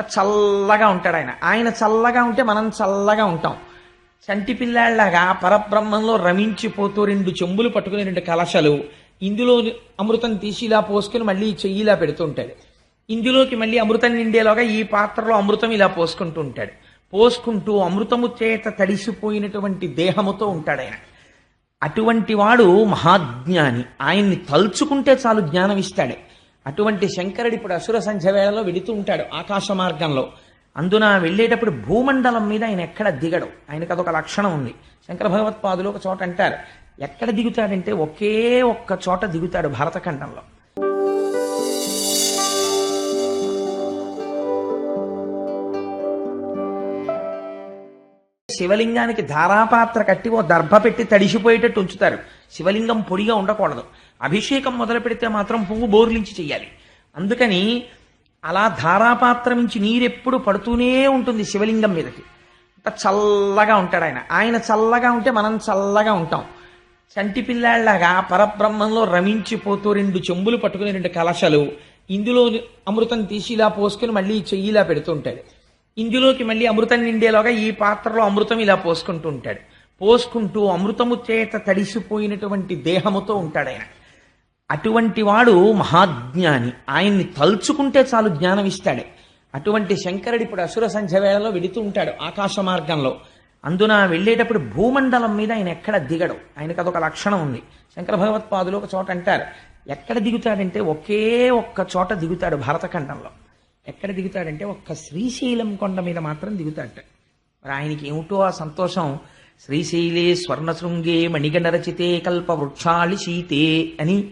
చల్లగా ఉంటాడు ఆయన. ఆయన చల్లగా ఉంటే మనం చల్లగా ఉంటాం. చంటి పిల్లాళ్ళగా పరబ్రహ్మంలో రమించిపోతూ రెండు చెంబులు పట్టుకుని రెండు కలశలు ఇందులో అమృతం తీసి ఇలా పోసుకుని మళ్ళీ చెయ్యి ఇలా పెడుతూ ఉంటాడు. ఇందులోకి మళ్ళీ అమృతం నిండేలోగా ఈ పాత్రలో అమృతం ఇలా పోసుకుంటూ ఉంటాడు. పోసుకుంటూ అమృతము చేత తడిసిపోయినటువంటి దేహముతో ఉంటాడు ఆయన. అటువంటి వాడు మహాజ్ఞాని. ఆయన్ని తలుచుకుంటే చాలు జ్ఞానం ఇస్తాడు అటువంటి శంకరుడు ఇప్పుడు అసుర సంధ్య వేళలో వెడుతూ ఉంటాడు ఆకాశ మార్గంలో. అందున వెళ్ళేటప్పుడు భూమండలం మీద ఆయన ఎక్కడ దిగడు. ఆయనకు అదొక లక్షణం ఉంది. శంకర భగవత్పాదులు ఒక చోట అంటారు ఎక్కడ దిగుతాడంటే ఒకే ఒక్క చోట దిగుతాడు భారతఖండంలో శివలింగానికి ధారాపాత్ర కట్టి ఓ దర్భ పెట్టి తడిసిపోయేటట్టు ఉంచుతారు. శివలింగం పొడిగా ఉండకూడదు. అభిషేకం మొదలు పెడితే మాత్రం పువ్వు బోర్లించి చెయ్యాలి. అందుకని అలా ధారాపాత్ర నుంచి నీరెప్పుడు పడుతూనే ఉంటుంది శివలింగం మీదకి. అంత చల్లగా ఉంటాడు ఆయన. ఆయన చల్లగా ఉంటే మనం చల్లగా ఉంటాం. చంటి పిల్లాళ్ళగా పరబ్రహ్మంలో రమించిపోతూ రెండు చెంబులు పట్టుకుని రెండు కలశలు ఇందులో అమృతం తీసి ఇలా పోసుకుని మళ్ళీ చెయ్యి ఇలా పెడుతూ ఉంటాడు. ఇందులోకి మళ్ళీ అమృతం నిండేలోగా ఈ పాత్రలో అమృతం ఇలా పోసుకుంటూ ఉంటాడు. పోసుకుంటూ అమృతము చేత తడిసిపోయినటువంటి దేహముతో ఉంటాడు ఆయన. అటువంటి వాడు మహాజ్ఞాని. ఆయన్ని తలుచుకుంటే చాలు జ్ఞానం ఇస్తాడు అటువంటి శంకరుడు ఇప్పుడు అసుర సంధ్య వేళలో వెళుతూ ఉంటాడు ఆకాశ మార్గంలో. అందున వెళ్ళేటప్పుడు భూమండలం మీద ఆయన ఎక్కడ దిగడు. ఆయనకు అదొక లక్షణం ఉంది. శంకర భగవత్పాదులు ఒక చోట అంటారు ఎక్కడ దిగుతాడంటే ఒకే ఒక్క చోట దిగుతాడు భారతఖండంలో. ఎక్కడ దిగుతాడంటే ఒక్క శ్రీశైలం కొండ మీద మాత్రం దిగుతాడట. మరి ఆయనకి ఏమిటో ఆ సంతోషం? శ్రీశైలే స్వర్ణశృంగే మణిగణ రచితే కల్ప వృక్షాళి శీతే అని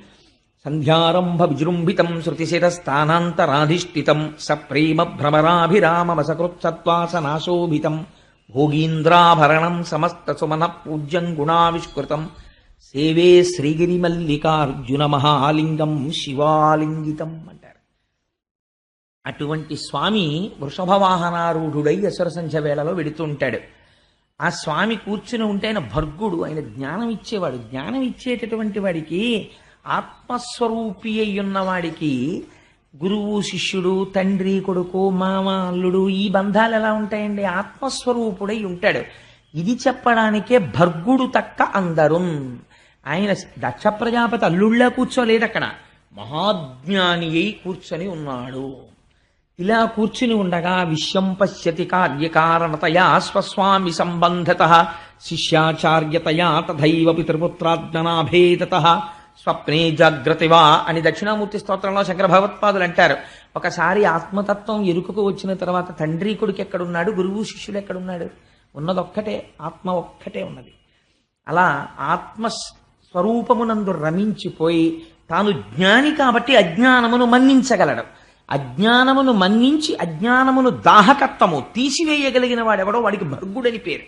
సంధ్యారంభ విజృంభితం శృతిశిరస్థానాంతరాధిష్ఠితం సప్రేమ భ్రమరాభిరామమసకృత్సత్వాసనాశోభితం భోగీంద్రాభరణం సమస్త సుమన పూజ్యం గుణావిష్కృతం. సేవే శ్రీగిరిమల్లికార్జున మహాలింగం శివాలింగితం అంటారు. అటువంటి స్వామి వృషభ వాహనారూఢుడై వేళలో వెడుతుంటాడు ఆ స్వామి కూర్చుని ఉంటే ఆయన భర్గుడు ఆయన జ్ఞానం ఇచ్చేవాడు జ్ఞానం ఇచ్చేటటువంటి వాడికి ఆత్మస్వరూపి అయి ఉన్నవాడికి గురువు శిష్యుడు తండ్రి కొడుకు మామ అల్లుడు ఈ బంధాలు ఎలా ఉంటాయండి? ఆత్మస్వరూపుడై ఉంటాడు. ఇది చెప్పడానికే భర్గుడు తక్క అందరు. ఆయన దక్ష ప్రజాపతి అల్లుళ్ళ కూర్చోలేదు అక్కడ. మహాజ్ఞాని అయి కూర్చొని ఉన్నాడు. ఇలా కూర్చుని ఉండగా విశ్వం పశ్యతి కార్యకారణతయా స్వస్వామి సంబంధత శిష్యాచార్యతయా తథైవ పితృపుత్రాజ్ఞనాభేదత. స్వప్నే జాగ్రతివా అని దక్షిణామూర్తి స్తోత్రంలో శంకర భగవత్పాదులు అంటారు. ఒకసారి ఆత్మతత్వం ఎరుకకు వచ్చిన తర్వాత తండ్రి కొడుకు ఎక్కడున్నాడు? గురువు శిష్యుడు ఎక్కడున్నాడు? ఉన్నదొక్కటే ఆత్మ ఒక్కటే ఉన్నది. అలా ఆత్మ స్వరూపమునందు రమించిపోయి తాను జ్ఞాని కాబట్టి అజ్ఞానమును మన్నించగలడు. అజ్ఞానమును మన్నించి అజ్ఞానమును దాహకత్వము తీసివేయగలిగిన వాడెవడో వాడికి భర్గుడని పేరు.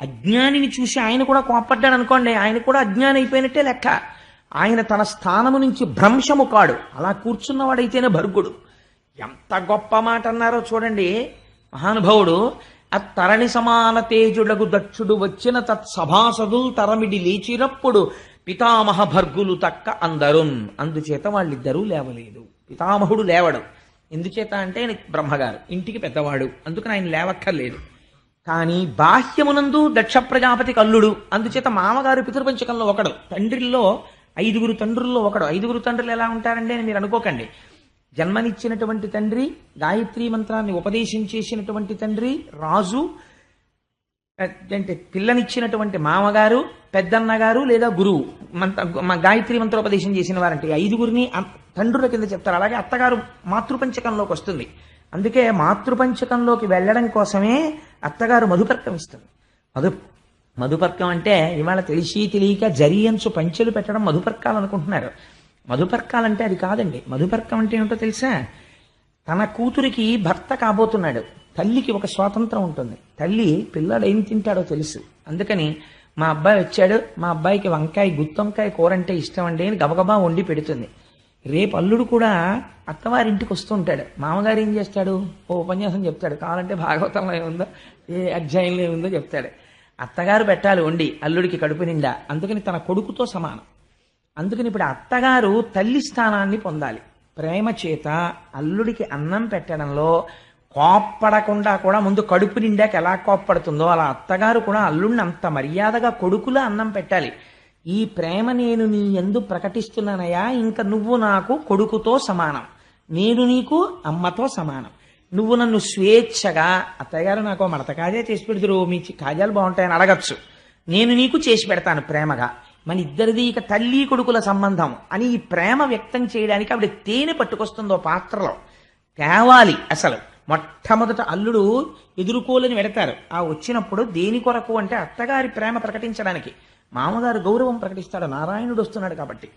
అజ్ఞానిని చూసి ఆయన కూడా కోపడ్డాడు అనుకోండి ఆయన కూడా అజ్ఞానం అయిపోయినట్టే లెక్క. ఆయన తన స్థానము నుంచి భ్రంశము కాడు. అలా కూర్చున్నవాడైతేనే భర్గుడు. ఎంత గొప్ప మాట అన్నారో చూడండి. మహానుభావుడు అత్తరణి సమాన తేజుడగు దక్షుడు వచ్చిన తత్సభాసదులు తరమిడి లేచినప్పుడు పితామహ భర్గులు తక్క అందరున్ అందుచేత వాళ్ళిద్దరూ లేవలేదు. పితామహుడు లేవడు. ఎందుచేత అంటే ఆయన బ్రహ్మగారు ఇంటికి పెద్దవాడు. అందుకని ఆయన లేవక్కర్లేదు. కానీ బాహ్యమునందు దక్ష ప్రజాపతి కల్లుడు. అందుచేత మామగారు పితృపంచకంలో ఒకడు. తండ్రిల్లో ఐదుగురు తండ్రుల్లో ఒకడు. ఐదుగురు తండ్రులు ఎలా ఉంటారండి అని మీరు అనుకోకండి. జన్మనిచ్చినటువంటి తండ్రి గాయత్రి మంత్రాన్ని ఉపదేశం చేసినటువంటి తండ్రి రాజు అంటే పిల్లనిచ్చినటువంటి మామగారు పెద్దన్నగారు లేదా గురువు. మంత్ర మా గాయత్రి మంత్రోపదేశం చేసిన వారంటే ఐదుగురిని తండ్రుల కింద చెప్తారు. అలాగే అత్తగారు మాతృపంచకంలోకి వస్తుంది. అందుకే మాతృపంచకంలోకి వెళ్ళడం కోసమే అత్తగారు మధుపర్కం ఇస్తుంది. మధు మధుపర్కం అంటే ఇవాళ తెలిసి తెలియక జరియన్సు పంచెలు పెట్టడం మధుపర్కాలు అనుకుంటున్నారు. మధుపర్కాలంటే అది కాదండి. మధుపర్కం అంటే ఏమిటో తెలుసా? తన కూతురికి భర్త కాబోతున్నాడు. తల్లికి ఒక స్వాతంత్రం ఉంటుంది. తల్లి పిల్లాడు ఏం తింటాడో తెలుసు. అందుకని మా అబ్బాయి వచ్చాడు. మా అబ్బాయికి వంకాయ గుత్తొంకాయ కూర అంటే ఇష్టం అండి అని గబగబా వండి పెడుతుంది. రేపు అల్లుడు కూడా అత్తవారింటికి వస్తూ ఉంటాడు. మామగారు ఏం చేస్తాడు? ఓ ఉపన్యాసం చెప్తాడు. కావాలంటే భాగవతంలో ఏముందో ఏ అధ్యాయంలో ఏముందో చెప్తాడు. అత్తగారు పెట్టాలి వండి అల్లుడికి కడుపు నిండా. అందుకని తన కొడుకుతో సమానం. అందుకని ఇప్పుడు అత్తగారు తల్లి స్థానాన్ని పొందాలి. ప్రేమ చేత అల్లుడికి అన్నం పెట్టడంలో కోప్పడకుండా కూడా ముందు కడుపు నిండాక ఎలా కోప్పడుతుందో అలా అత్తగారు కూడా అల్లుడిని అంత మర్యాదగా కొడుకులా అన్నం పెట్టాలి. ఈ ప్రేమ నేను నీ ఎందు ప్రకటిస్తున్నానయ్యా. ఇంకా నువ్వు నాకు కొడుకుతో సమానం. నేను నీకు అమ్మతో సమానం. నువ్వు నన్ను స్వేచ్ఛగా అత్తయ్య గారు నాకు మడత కాజా చేసి పెడుతురు మీ కాజాలు బాగుంటాయని అడగచ్చు. నేను నీకు చేసి పెడతాను ప్రేమగా. మన ఇద్దరిది ఇక తల్లి కొడుకుల సంబంధం అని ఈ ప్రేమ వ్యక్తం చేయడానికి ఆవిడ తేనె పట్టుకొస్తుందో పాత్రలో. తేవాలి అసలు. మొట్టమొదట అల్లుడు ఎదుర్కోలేని పెడతారు ఆ వచ్చినప్పుడు దేని కొరకు అంటే అత్తగారి ప్రేమ ప్రకటించడానికి. మామగారు గౌరవం ప్రకటిస్తాడు. నారాయణుడు వస్తున్నాడు కాబట్టి.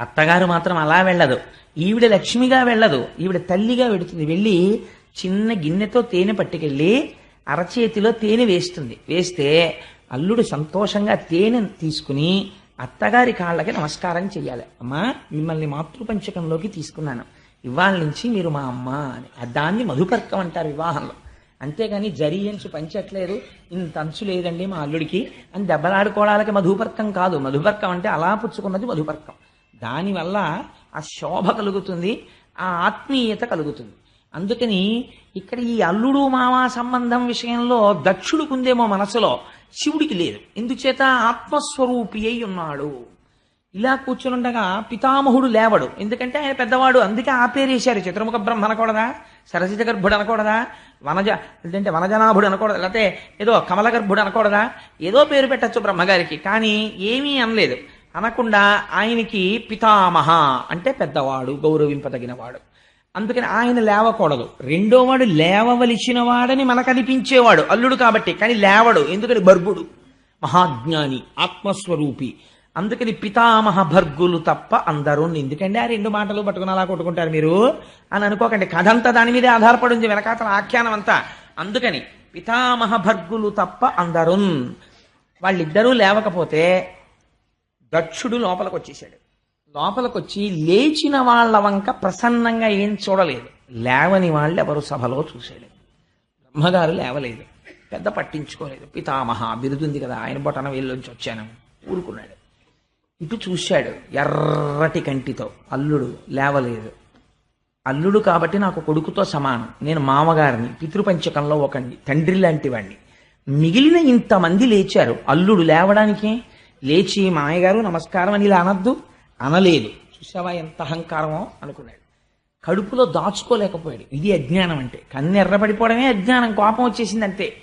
అత్తగారు మాత్రం అలా వెళ్ళదు. ఈవిడ లక్ష్మిగా వెళ్ళదు. ఈవిడ తల్లిగా వెడుతుంది. వెళ్ళి చిన్న గిన్నెతో తేనె పట్టుకెళ్ళి అరచేతిలో తేనె వేస్తుంది. వేస్తే అల్లుడు సంతోషంగా తేనె తీసుకుని అత్తగారి కాళ్ళకి నమస్కారం చేయాలి అమ్మా మిమ్మల్ని మాతృపంచకంలోకి తీసుకున్నాను. ఇవాళ నుంచి మీరు మా అమ్మ అని. దాన్ని మధుపర్కం అంటారు వివాహంలో. అంతేగాని జరి అంచు పంచట్లేదు. ఇంత అంచు లేదండి మా అల్లుడికి. అని దెబ్బలాడుకోవడానికి మధుపర్కం కాదు. మధుపర్కం అంటే అలా పుచ్చుకున్నది మధుపర్కం. దానివల్ల ఆ శోభ కలుగుతుంది ఆ ఆత్మీయత కలుగుతుంది. అందుకని ఇక్కడ ఈ అల్లుడు మామ సంబంధం విషయంలో దక్షుడుకుందేమో మనసులో శివుడికి లేదు. ఎందుచేత ఆత్మస్వరూపి అయి ఉన్నాడు. ఇలా కూర్చునుండగా పితామహుడు లేవడు. ఎందుకంటే ఆయన పెద్దవాడు. అందుకే ఆ పేరేశారు చతుర్ముఖ బ్రహ్మ అనకూడదా? సరసిత గర్భుడు అనకూడదా? వనజ ఏంటంటే వనజనాభుడు అనకూడదు? లేకపోతే ఏదో కమల గర్భుడు అనకూడదా? ఏదో పేరు పెట్టచ్చు బ్రహ్మగారికి. కానీ ఏమీ అనలేదు. అనకుండా ఆయనకి పితామహ అంటే పెద్దవాడు గౌరవింపదగినవాడు. అందుకని ఆయన లేవకూడదు. రెండోవాడు లేవవలసిన వాడని మనకు అనిపించేవాడు అల్లుడు కాబట్టి. కానీ లేవడు ఎందుకని? బర్గుడు మహాజ్ఞాని ఆత్మస్వరూపి. అందుకని పితామహ భర్గులు తప్ప అందరూ ఎందుకండి ఆ రెండు మాటలు పట్టుకుని అలా కొట్టుకుంటారు మీరు అని అనుకోకండి. కథ అంతా దాని మీదే ఆధారపడి ఉంది వెనకాతల ఆఖ్యానం అంతా. అందుకని పితామహ భర్గులు తప్ప అందరూ వాళ్ళిద్దరూ లేవకపోతే దక్షుడు లోపలికి వచ్చేసాడు లోపలికి వచ్చి లేచిన వాళ్ళ వంక ప్రసన్నంగా ఏం చూడలేదు. లేవని వాళ్ళు ఎవరు సభలో చూశాడు బ్రహ్మగారు లేవలేదు. పెద్ద పట్టించుకోలేదు. పితామహ బిరుదుంది కదా ఆయన బొటన వెళ్ళొంచి వచ్చాను. ఊరుకున్నాడు. ఇటు చూశాడు ఎర్రటి కంటితో. అల్లుడు లేవలేదు. అల్లుడు కాబట్టి నాకు కొడుకుతో సమానం. నేను మామగారిని పితృపంచకంలో ఒకండి తండ్రి లాంటి వాడిని మిగిలిన ఇంతమంది లేచారు. అల్లుడు లేవడానికి? లేచి మామయ్యగారు నమస్కారం అని ఇలా అనద్దు. అనలేదు. చూసావా ఎంత అహంకారమో అనుకున్నాడు. కడుపులో దాచుకోలేకపోయాడు. ఇది అజ్ఞానం అంటే. కన్ను ఎర్రపడిపోవడమే అజ్ఞానం. కోపం వచ్చేసింది అంతే